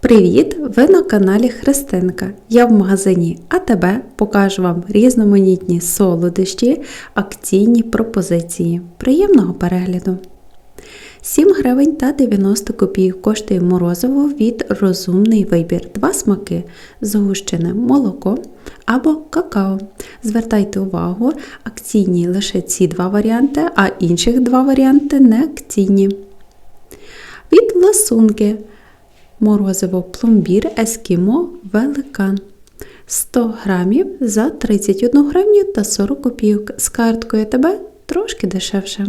Привіт! Ви на каналі Христинка. Я в магазині АТБ покажу вам різноманітні солодощі, акційні пропозиції. Приємного перегляду! 7 гривень та 90 копійок коштує морозиво від розумний вибір. Два смаки згущене молоко або какао. Звертайте увагу, акційні лише ці два варіанти, а інших два варіанти не акційні. Від ласунки морозиво пломбір Ескімо Великан 100 грамів за 31 гривню та 40 копійок. З карткою тебе трошки дешевше.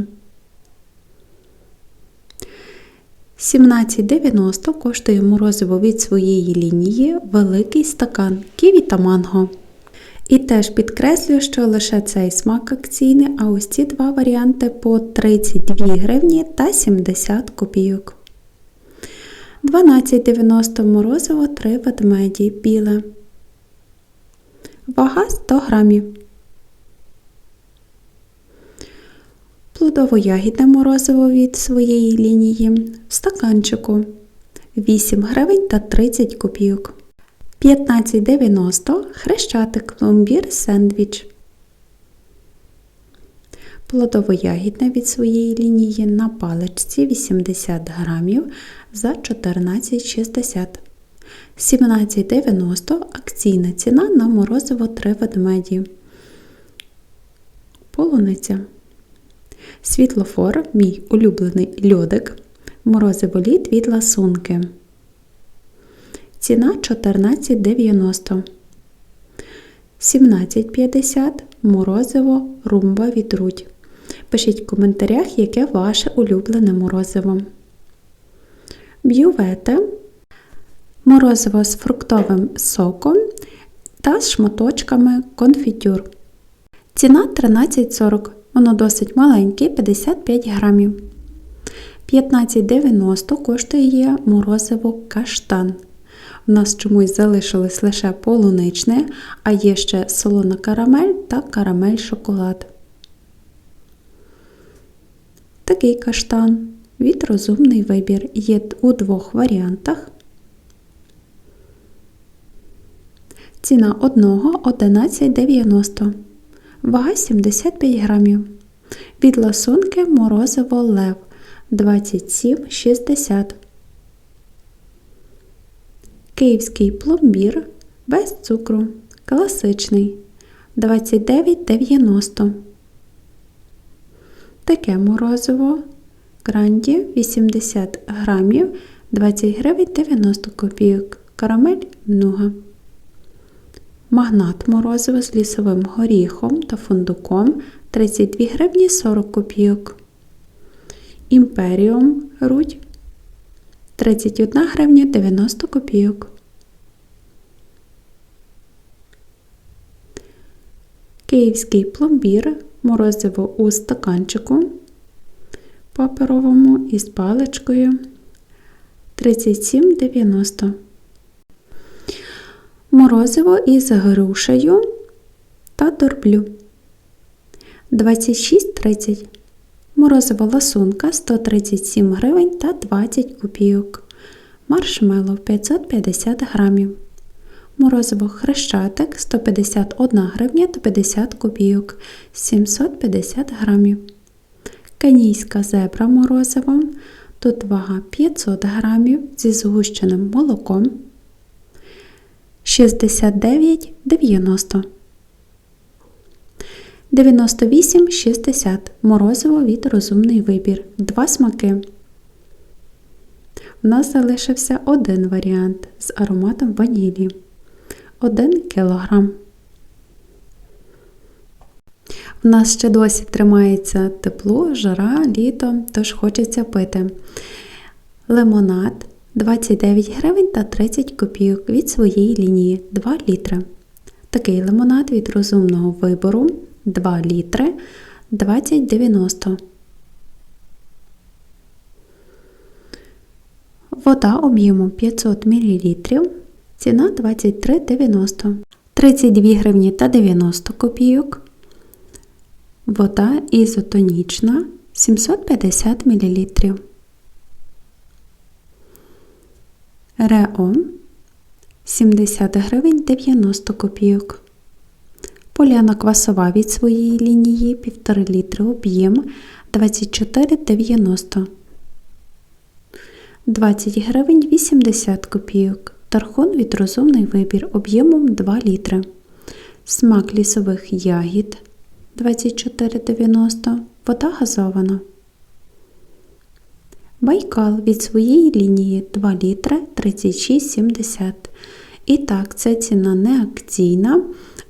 17,90 коштує морозиво від своєї лінії великий стакан ківі та манго. І теж підкреслюю, що лише цей смак акційний, а ось ці два варіанти по 32 гривні та 70 копійок. 12,90 морозиво 3 ведмеді біле. Вага 100 грамів. Плодово-ягідне морозиво від своєї лінії в стаканчику 8 гривень та 30 копійок. 15,90 хрещатик пломбір сендвіч. Плодово-ягідне від своєї лінії на паличці 80 грамів за 14,60. 17,90 акційна ціна на морозиво 3 ведмеді. Полуниця. Світлофор, мій улюблений льодик. Морозиво лід від ласунки. Ціна 14,90. 17,50 морозиво румба від рудь. Пишіть в коментарях, яке ваше улюблене морозиво. Б'ювете, морозиво з фруктовим соком та з шматочками конфітюр. Ціна 13,40. Воно досить маленьке, 55 грамів. 15,90 коштує морозиво каштан. У нас чомусь залишилось лише полуничне, а є ще солона карамель та карамель шоколад. Такий каштан від розумний вибір є у двох варіантах. Ціна одного 11,90. Вага 75 грамів. Від ласунки морозиво лев 27,60. Київський пломбір без цукру. Класичний 29,90. Таке морозиво гранді 80 грамів 20 гривень 90 копійок. Карамель нуга. Магнат морозиво з лісовим горіхом та фундуком 32 гривні 40 копійок. Імперіум рудь 31 гривня 90 копійок. Київський пломбір морозиво у стаканчику паперовому із паличкою 37,90. Морозиво із грушею та дорблю 26,30. Морозиво ласунка 137 гривень та 20 копійок. Маршмело 550 грамів. Морозиво хрещатик 151 гривня та 50 копійок 750 грамів. Кенійська зебра морозиво. Тут вага 500 грамів зі згущеним молоком 69,90. 98,60 морозиво від розумний вибір. Два смаки. У нас залишився один варіант з ароматом ванілі. 1 кг. У нас ще досі тримається тепло, жара, літо, тож хочеться пити. Лимонад 29 гривень та 30 копійок від своєї лінії 2 літри. Такий лимонад від розумного вибору 2 літри 20,90. Вода об'ємом 500 мл. Ціна 23,90. 32 гривні та 90 копійок. Вода ізотонічна 750 мл. Рео 70 гривень 90 копійок. Поляна квасова від своєї лінії 1,5 літри об'єм 24,90. 20 гривень 80 копійок. Тархон від розумний вибір об'ємом 2 літри. Смак лісових ягід 24,90. Вода газована. Байкал від своєї лінії 2 літри 36,70. І так, ця ціна не акційна,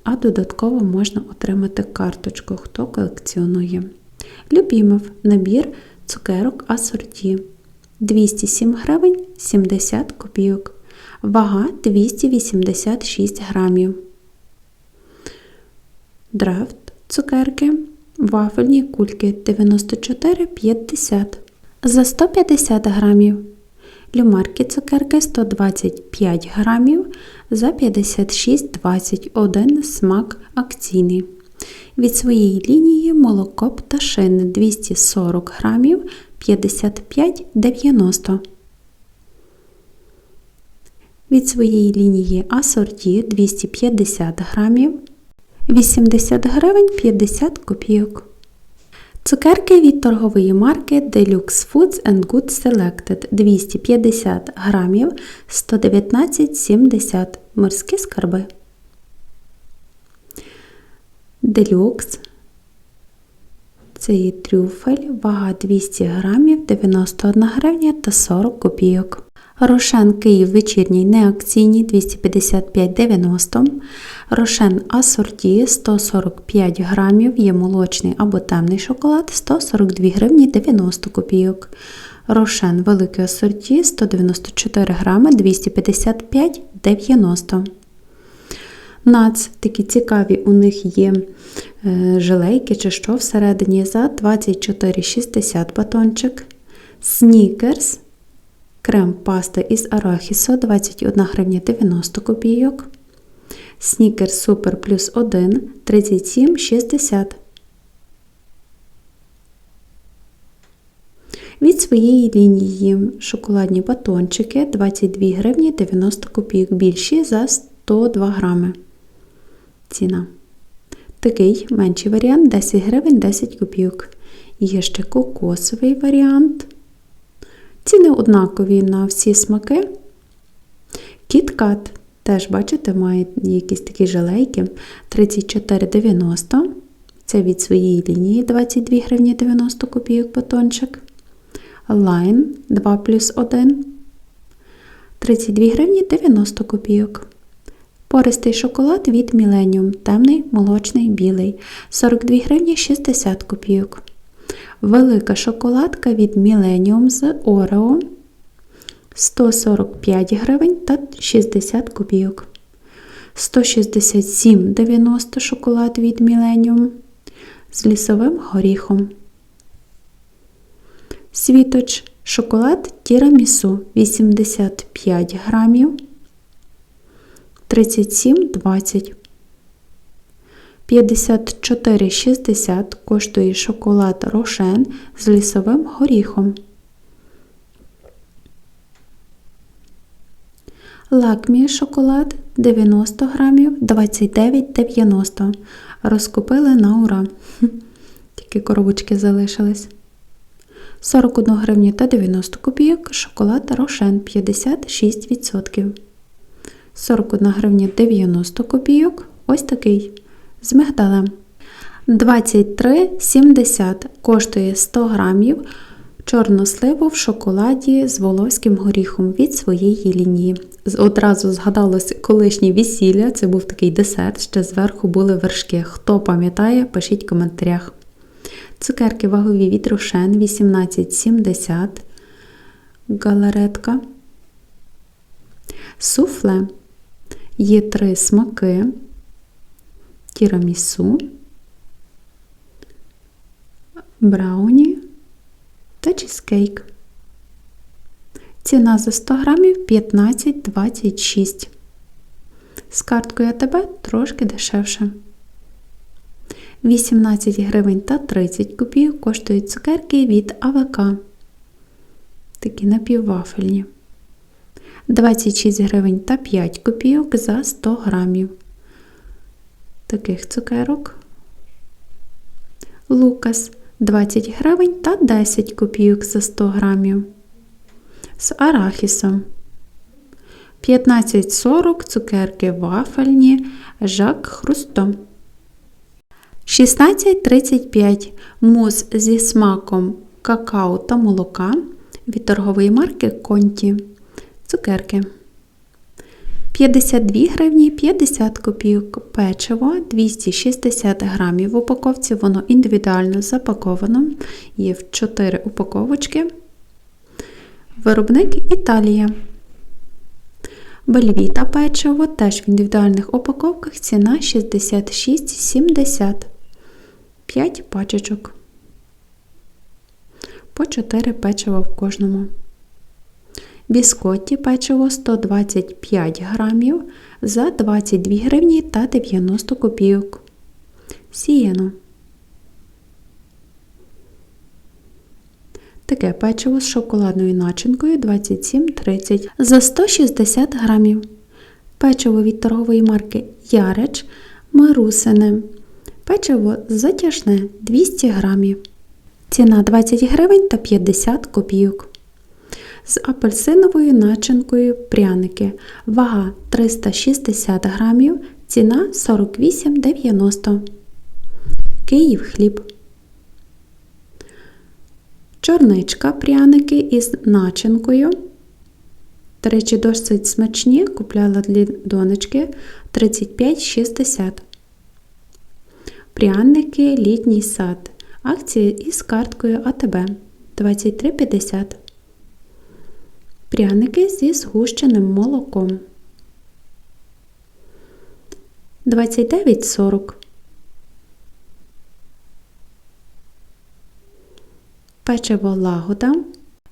а додатково можна отримати карточку, хто колекціонує. Любімов набір цукерок асорті 207 гривень 70 копійок. Вага 286 грамів. Драфт цукерки. Вафельні кульки 94,50 за 150 грамів. Люмарки цукерки 125 грамів за 56,21 смак акційний. Від своєї лінії молоко пташини 240 грамів 55,90. Від своєї лінії асорті 250 грамів 80 гривень 50 копійок. Цукерки від торгової марки Deluxe Foods and Good Selected 250 грамів 119,70 морські скарби. Deluxe це трюфель, вага 200 грамів 91 гривня та 40 копійок. Рошен Київ вечірній неакційний 255,90 Рошен асорті 145 грамів, є молочний або темний шоколад 142 гривні 90 копійок. Рошен великий асорті 194 грами 255,90 Нац, такі цікаві у них є е, жилейки чи що всередині за 24,60 батончик. Снікерс крем паста із арахісу 21 гривня 90 копійок. Снікер Супер плюс 1 37,60. Від своєї лінії шоколадні батончики 22 гривні 90 копійок більші за 102 грами. Ціна. Такий менший варіант 10 гривень 10 копійок. Є ще кокосовий варіант Ціни однакові на всі смаки. Кіткат, теж, бачите, має якісь такі жалейки 34,90. Це від своєї лінії 22 гривні 90 копійок батончик. Лайн 2 плюс 1. 32 гривні 90 копійок. Пористий шоколад від Millennium, темний, молочний, білий 42 гривні 60 копійок. Велика шоколадка від Millennium з Орео 145 гривень та 60 копійок. 167,90 шоколад від Millennium з лісовим горіхом. Світоч шоколад тірамісу 85 грамів 37,20 54,60 коштує шоколад рошен з лісовим горіхом. Лакмі шоколад 90 грамів 29,90. Розкупили на ура. Тільки коробочки залишились. 41 гривню та 90 копійок шоколад рошен 56%. 41 гривня 90 копійок. Ось такий з мигдалем. 23,70 коштує 100 грамів чорносливу в шоколаді з волоським горіхом від своєї лінії. Одразу згадалось колишнє весілля, це був такий десерт, ще зверху були вершки. Хто пам'ятає, пишіть в коментарях. Цукерки вагові від Рошен 18,70 галаретка. Суфле. Є три смаки тірамісу, брауні та чизкейк. Ціна за 100 грамів 15,26. З карткою АТБ трошки дешевше. 18 гривень та 30 копійок коштують цукерки від АВК. Такі напіввафельні. 26 гривень та 5 копійок за 100 грамів. Таких цукерок. Лукас 20 гривень та 10 копійок за 100 грамів. З арахісом. 15,40 цукерки вафельні Жак Хрусто. 16,35 мус зі смаком какао та молока від торгової марки Конті. Цукерки. 52 гривні 50 копійок печиво 260 грамів в упаковці, воно індивідуально запаковано. Є в 4 упаковочки. Виробник Італія. Бельвіта печиво теж в індивідуальних упаковках ціна 66,70. 5 пачечок. По 4 печива в кожному. Біскотті печиво 125 грамів за 22 гривні та 90 копійок. Сієно. Таке печиво з шоколадною начинкою 27,30 за 160 грамів. Печиво від торгової марки Яреч Марусине. Печиво затяжне 200 грамів. Ціна 20 гривень та 50 копійок. З апельсиновою начинкою пряники. Вага 360 грамів, ціна 48,90. Київ хліб. Чорничка пряники із начинкою. До речі, досить смачні. Купляла для донечки 35,60. Пряники літній сад. Акція із карткою АТБ 23,50. Пряники зі згущеним молоком. 29,40. Печиво лагода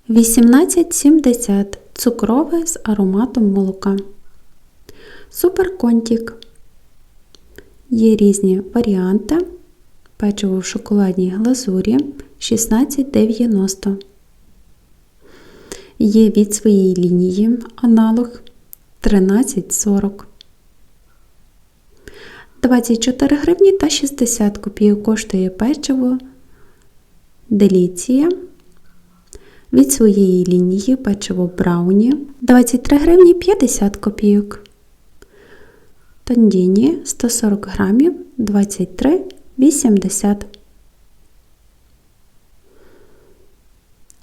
18,70 цукрове з ароматом молока. Суперконтік. Є різні варіанти. Печиво в шоколадній глазурі 16,90. Є від своєї лінії аналог 13,40. 24 гривні та 60 копійок коштує печиво Деліція. Від своєї лінії печиво Брауні 23 гривні 50 копійок. Тондіні 140 грамів 23,80.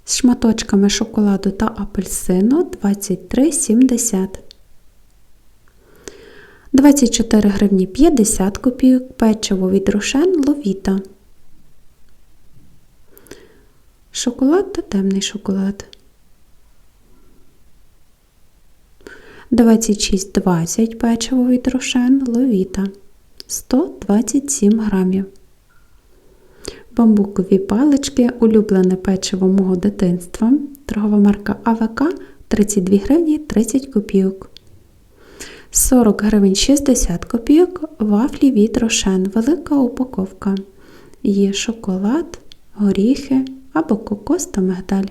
З шматочками шоколаду та апельсину 23,70. 24 гривні 50 копійок печиво від Рошен Ловіта. Шоколад та темний шоколад. 26,20 печиво від Рошен Ловіта 127 грамів. Бамбукові палички, улюблене печиво мого дитинства. Торгова марка АВК 32 гривні 30 копійок. 40 гривень 60 копійок, вафлі від Рошен. Велика упаковка. Є шоколад, горіхи або кокос та мигдаль.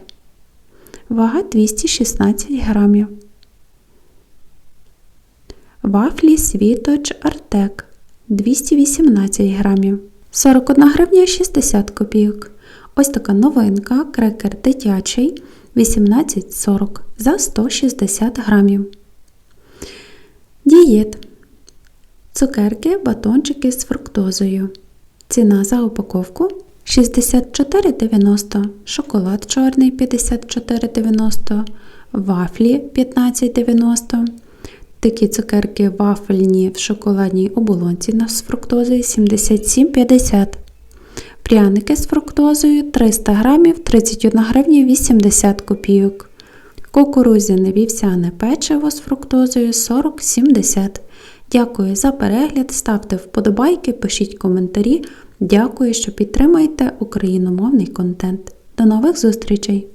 Вага 216 грамів. Вафлі світоч Артек 218 грамів. 41 гривня 60 копійок. Ось така новинка крекер дитячий 18,40 за 160 грамів. Дієт. Цукерки, батончики з фруктозою. Ціна за упаковку 64,90, шоколад чорний 54,90, вафлі 15,90. Такі цукерки вафельні в шоколадній оболонці з фруктозою 77,50. Пряники з фруктозою 300 грамів 31 гривня 80 копійок. Кукурузяне вівсяне печиво з фруктозою 40,70. Дякую за перегляд, ставте вподобайки, пишіть коментарі. Дякую, що підтримуєте україномовний контент. До нових зустрічей!